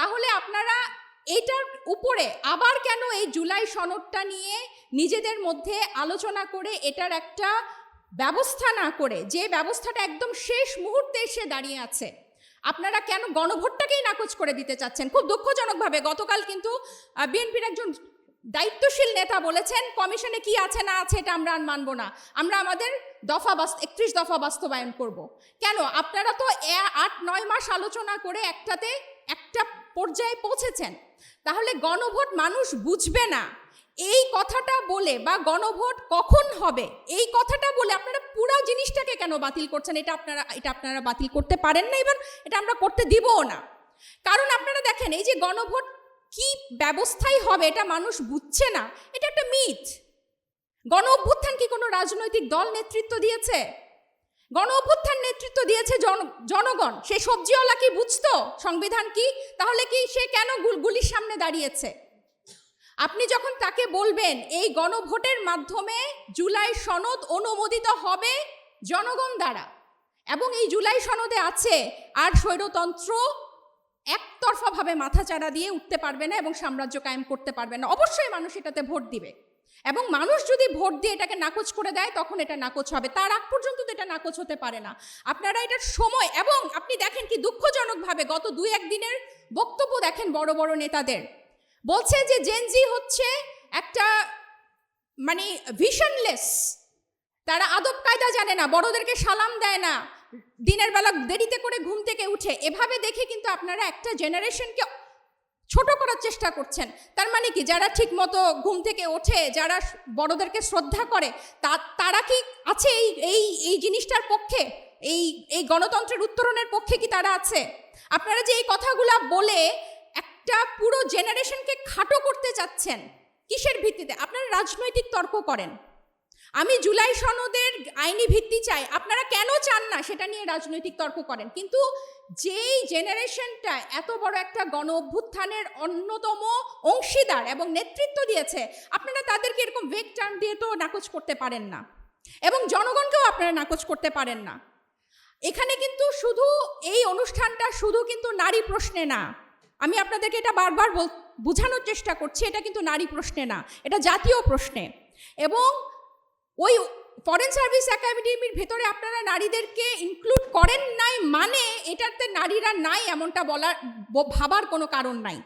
তাহলে আপনারা এটার উপরে আবার কেন এই জুলাই সনদটা নিয়ে নিজেদের মধ্যে আলোচনা করে এটার একটা ব্যবস্থা না করে, যে ব্যবস্থাটা একদম শেষ মুহূর্তে এসে দাঁড়িয়ে আছে, আপনারা কেন গণভোটটাকেই নাকচ করে দিতে চাচ্ছেন? খুব দুঃখজনকভাবে গতকাল কিন্তু বিএনপির একজন দায়িত্বশীল নেতা বলেছেন, কমিশনে কি আছে না আছে এটা আমরা আর মানব না। আমরা আমাদের দফা একত্রিশ দফা বাস্তবায়ন করব। কেন? আপনারা তো আট নয় মাস আলোচনা করে একটাতে একটা পর্যায়ে পৌঁছেছেন। তাহলে গণভোট মানুষ বুঝবে না। এই কথাটা বলে বা গণভোট কখন হবে? এই কথাটা বলে আপনারা পুরো জিনিসটাকে কেন বাতিল করছেন? এটা আপনারা এটা আপনারা বাতিল করতে পারেন না এবার এটা আমরা করতে দিবও না। কারণ আপনারা দেখেন, এই যে গণভোট কি ব্যবস্থাই হবে এটা মানুষ বুঝছে না। এটা একটা মিথ। গণ অভ্যুত্থান কি কোনো রাজনৈতিক দল নেতৃত্ব দিয়েছে? গণ অভ্যুত্থান নেতৃত্ব দিয়েছে জন- জনগণ। সে সবজিওয়ালা কি বুঝতো সংবিধান কি? তাহলে কি সে কেন গুল- গুলির সামনে দাঁড়িয়েছে? আপনি যখন তাকে বলবেন, এই গণভোটের মাধ্যমে জুলাই সনদ অনুমোদিত হবে জনগণ দ্বারা, এবং এই জুলাই সনদে আছে আর স্বৈরতন্ত্র একতরফাভাবে মাথাচাড়া দিয়ে উঠতে পারবে না এবং সাম্রাজ্য কায়েম করতে পারবে না, অবশ্যই মানুষ এটাতে ভোট দিবে। এবং মানুষ যদি ভোট দিয়ে এটাকে নাকচ করে দেয়, তখন এটা নাকচ হবে। তার আগ পর্যন্ত তো এটা নাকচ হতে পারে না। আপনারা এটার সময় এবং আপনি দেখেন কি দুঃখজনকভাবে গত দুই একদিনের বক্তব্য দেখেন বড় বড় নেতাদের। বলছে যে জেনজি হচ্ছে একটা মানে ভিশনলেস তারা আদব কায়দা জানে না, বড়দেরকে সালাম দেয় না, দিনের বেলা দেরিতে করে ঘুম থেকে উঠে। এভাবে দেখে কিন্তু আপনারা একটা জেনারেশনকে ছোট করার চেষ্টা করছেন। তার মানে কি? যারা ঠিক মতো ঘুম থেকে ওঠে, যারা বড়দেরকে শ্রদ্ধা করে, তা, তারা কি আছে এই এই এই জিনিসটার পক্ষে? এই এই গণতন্ত্রের উত্তরণের পক্ষে কি তারা আছে? আপনারা যে এই কথাগুলা বলে একটা পুরো জেনারেশনকে খাটো করতে চাচ্ছেন, কিসের ভিত্তিতে? আপনারা রাজনৈতিক তর্ক করেন। আমি জুলাই সনদের আইনি ভিত্তি চাই। আপনারা কেন সেটা নিয়ে রাজনৈতিক তর্ক করেন। কিন্তু যেই জেনারেশনটা এত বড় একটা গণ অভ্যুত্থানের অন্যতম অংশীদার এবং নেতৃত্ব দিয়েছে, আপনারা তাদেরকে এরকম ভেগ টার্ম দিয়ে তো নাকচ করতে পারেন না। এবং জনগণকেও আপনারা নাকচ করতে পারেন না। এখানে কিন্তু শুধু এই অনুষ্ঠানটা শুধু কিন্তু নারী প্রশ্নে না। আমি আপনাদেরকে এটা বারবার বোঝানোর চেষ্টা করছি, এটা কিন্তু নারী প্রশ্নে না, এটা জাতীয় প্রশ্নে। এবং ওই ফরেন সার্ভিস একাডেমির ভেতরে আপনারা নারীদেরকে ইনক্লুড করেন নাই মানে এটাতে নারীরা নাই এমনটা বলার, ভাবার কোনো কারণ নাই।